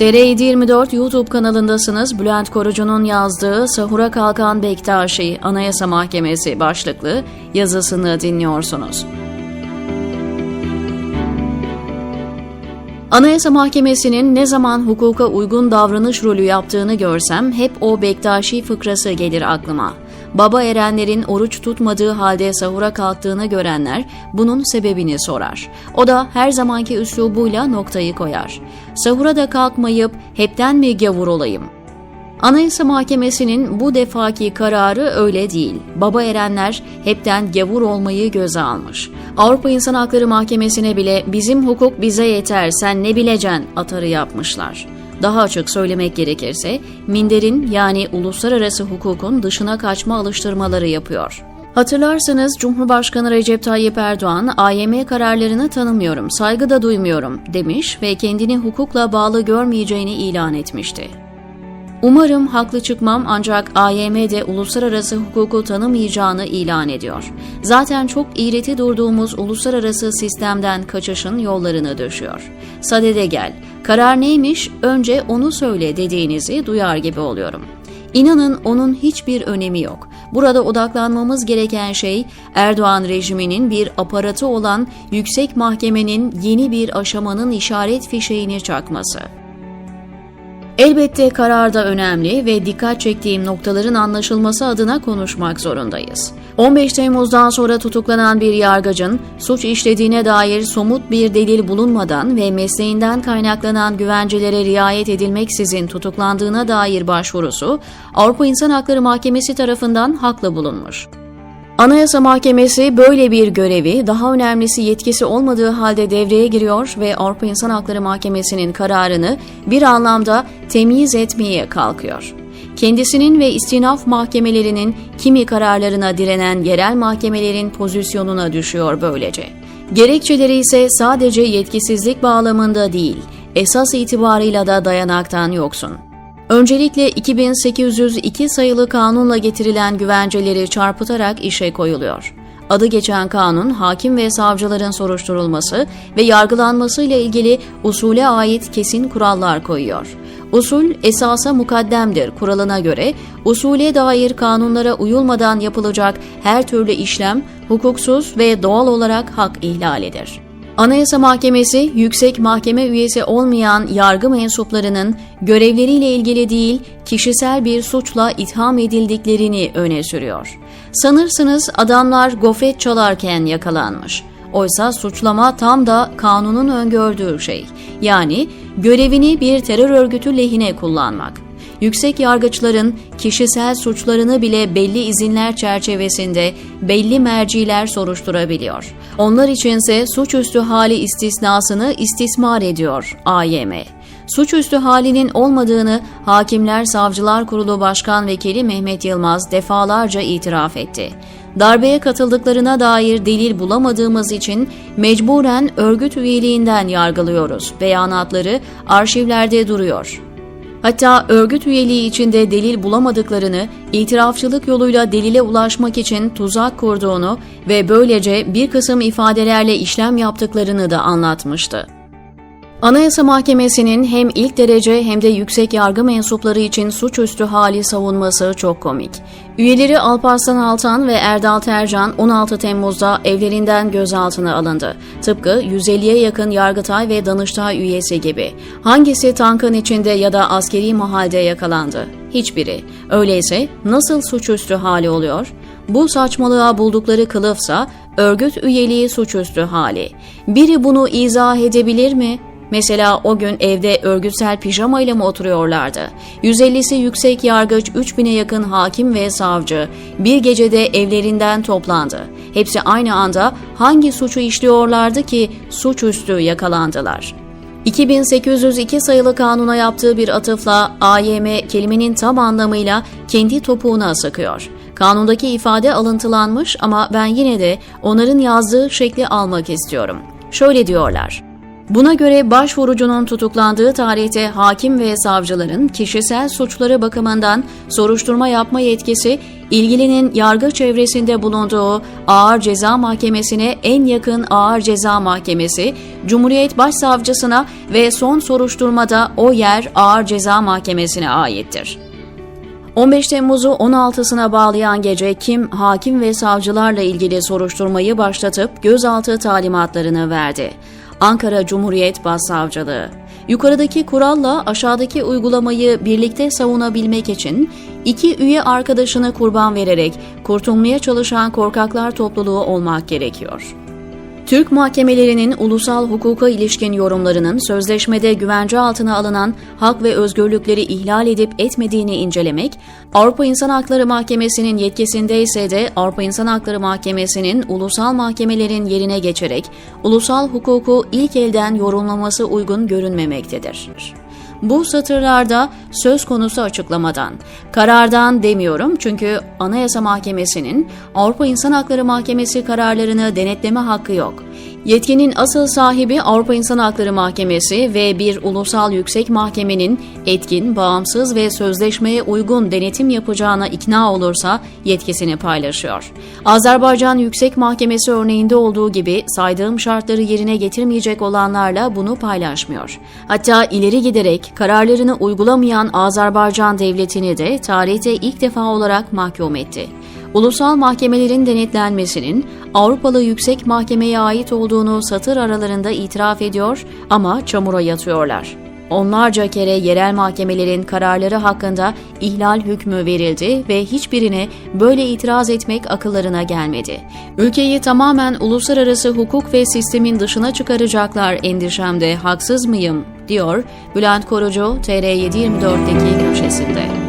TR724 YouTube kanalındasınız. Bülent Korucu'nun yazdığı Sahura Kalkan Bektaşi Anayasa Mahkemesi başlıklı yazısını dinliyorsunuz. Anayasa Mahkemesi'nin ne zaman hukuka uygun davranış rolü yaptığını görsem hep o Bektaşi fıkrası gelir aklıma. Baba erenlerin oruç tutmadığı halde sahura kalktığını görenler bunun sebebini sorar. O da her zamanki üslubuyla noktayı koyar. Sahura da kalkmayıp hepten mi gavur olayım? Anayasa Mahkemesi'nin bu defaki kararı öyle değil. Baba erenler hepten gavur olmayı göze almış. Avrupa İnsan Hakları Mahkemesi'ne bile bizim hukuk bize yeter sen ne bileceksin atarı yapmışlar. Daha açık söylemek gerekirse minderin yani uluslararası hukukun dışına kaçma alıştırmaları yapıyor. Hatırlarsanız Cumhurbaşkanı Recep Tayyip Erdoğan, AYM kararlarını tanımıyorum, saygı da duymuyorum demiş ve kendini hukukla bağlı görmeyeceğini ilan etmişti. Umarım haklı çıkmam ancak AYM'de uluslararası hukuku tanımayacağını ilan ediyor. Zaten çok iğreti durduğumuz uluslararası sistemden kaçışın yollarını döşüyor. Sadede gel, karar neymiş önce onu söyle dediğinizi duyar gibi oluyorum. İnanın onun hiçbir önemi yok. Burada odaklanmamız gereken şey Erdoğan rejiminin bir aparatı olan yüksek mahkemenin yeni bir aşamanın işaret fişeğini çakması. Elbette karar da önemli ve dikkat çektiğim noktaların anlaşılması adına konuşmak zorundayız. 15 Temmuz'dan sonra tutuklanan bir yargıcın suç işlediğine dair somut bir delil bulunmadan ve mesleğinden kaynaklanan güvencelere riayet edilmeksizin tutuklandığına dair başvurusu Avrupa İnsan Hakları Mahkemesi tarafından haklı bulunmuş. Anayasa Mahkemesi böyle bir görevi daha önemlisi yetkisi olmadığı halde devreye giriyor ve Avrupa İnsan Hakları Mahkemesi'nin kararını bir anlamda temyiz etmeye kalkıyor. Kendisinin ve istinaf mahkemelerinin kimi kararlarına direnen yerel mahkemelerin pozisyonuna düşüyor böylece. Gerekçeleri ise sadece yetkisizlik bağlamında değil, esas itibarıyla da dayanaktan yoksun. Öncelikle 2802 sayılı kanunla getirilen güvenceleri çarpıtarak işe koyuluyor. Adı geçen kanun, hakim ve savcıların soruşturulması ve yargılanması ile ilgili usule ait kesin kurallar koyuyor. Usul esasa mukaddemdir kuralına göre usule dair kanunlara uyulmadan yapılacak her türlü işlem hukuksuz ve doğal olarak hak ihlalidir. Anayasa Mahkemesi, yüksek mahkeme üyesi olmayan yargı mensuplarının görevleriyle ilgili değil, kişisel bir suçla itham edildiklerini öne sürüyor. Sanırsınız adamlar gofret çalarken yakalanmış. Oysa suçlama tam da kanunun öngördüğü şey. Yani görevini bir terör örgütü lehine kullanmak yüksek yargıçların kişisel suçlarını bile belli izinler çerçevesinde belli merciler soruşturabiliyor. Onlar içinse suçüstü hali istisnasını istismar ediyor AYM. Suçüstü halinin olmadığını Hakimler Savcılar Kurulu Başkan Vekili Mehmet Yılmaz defalarca itiraf etti. Darbeye katıldıklarına dair delil bulamadığımız için mecburen örgüt üyeliğinden yargılıyoruz. Beyanatları arşivlerde duruyor. Hatta örgüt üyeliği içinde delil bulamadıklarını, itirafçılık yoluyla delile ulaşmak için tuzak kurduğunu ve böylece bir kısım ifadelerle işlem yaptıklarını da anlatmıştı. Anayasa Mahkemesi'nin hem ilk derece hem de yüksek yargı mensupları için suçüstü hali savunması çok komik. Üyeleri Alparslan Altan ve Erdal Tercan 16 Temmuz'da evlerinden gözaltına alındı. Tıpkı 150'ye yakın Yargıtay ve Danıştay üyesi gibi. Hangisi tankın içinde ya da askeri mahalde yakalandı? Hiçbiri. Öyleyse nasıl suçüstü hali oluyor? Bu saçmalığa buldukları kılıfsa örgüt üyeliği suçüstü hali. Biri bunu izah edebilir mi? Mesela o gün evde örgütsel pijama ile mi oturuyorlardı? 150'si yüksek yargıç, 3000'e yakın hakim ve savcı bir gecede evlerinden toplandı. Hepsi aynı anda hangi suçu işliyorlardı ki suçüstü yakalandılar? 2802 sayılı kanuna yaptığı bir atıfla AYM kelimenin tam anlamıyla kendi topuğuna sıkıyor. Kanundaki ifade alıntılanmış ama ben yine de onların yazdığı şekli almak istiyorum. Şöyle diyorlar. Buna göre başvurucunun tutuklandığı tarihte hakim ve savcıların kişisel suçları bakımından soruşturma yapma yetkisi ilgilinin yargı çevresinde bulunduğu Ağır Ceza Mahkemesi'ne en yakın Ağır Ceza Mahkemesi, Cumhuriyet Başsavcısına ve son soruşturmada o yer Ağır Ceza Mahkemesi'ne aittir. 15 Temmuz'u 16'sına bağlayan gece kim hakim ve savcılarla ilgili soruşturmayı başlatıp gözaltı talimatlarını verdi. Ankara Cumhuriyet Başsavcılığı Yukarıdaki kuralla aşağıdaki uygulamayı birlikte savunabilmek için iki üye arkadaşını kurban vererek kurtulmaya çalışan korkaklar topluluğu olmak gerekiyor. Türk mahkemelerinin ulusal hukuka ilişkin yorumlarının sözleşmede güvence altına alınan hak ve özgürlükleri ihlal edip etmediğini incelemek, Avrupa İnsan Hakları Mahkemesi'nin yetkisinde ise de Avrupa İnsan Hakları Mahkemesi'nin ulusal mahkemelerin yerine geçerek ulusal hukuku ilk elden yorumlaması uygun görünmemektedir. Bu satırlarda söz konusu açıklamadan, karardan demiyorum çünkü Anayasa Mahkemesi'nin Avrupa İnsan Hakları Mahkemesi kararlarını denetleme hakkı yok. Yetkinin asıl sahibi Avrupa İnsan Hakları Mahkemesi ve bir ulusal yüksek mahkemenin etkin, bağımsız ve sözleşmeye uygun denetim yapacağına ikna olursa yetkisini paylaşıyor. Azerbaycan Yüksek Mahkemesi örneğinde olduğu gibi saydığım şartları yerine getirmeyecek olanlarla bunu paylaşmıyor. Hatta ileri giderek kararlarını uygulamayan Azerbaycan devletini de tarihte ilk defa olarak mahkum etti. Ulusal mahkemelerin denetlenmesinin Avrupalı Yüksek Mahkeme'ye ait olduğunu satır aralarında itiraf ediyor ama çamura yatıyorlar. Onlarca kere yerel mahkemelerin kararları hakkında ihlal hükmü verildi ve hiçbirine böyle itiraz etmek akıllarına gelmedi. Ülkeyi tamamen uluslararası hukuk ve sistemin dışına çıkaracaklar endişemde haksız mıyım, diyor Bülent Korucu TR724'deki köşesinde.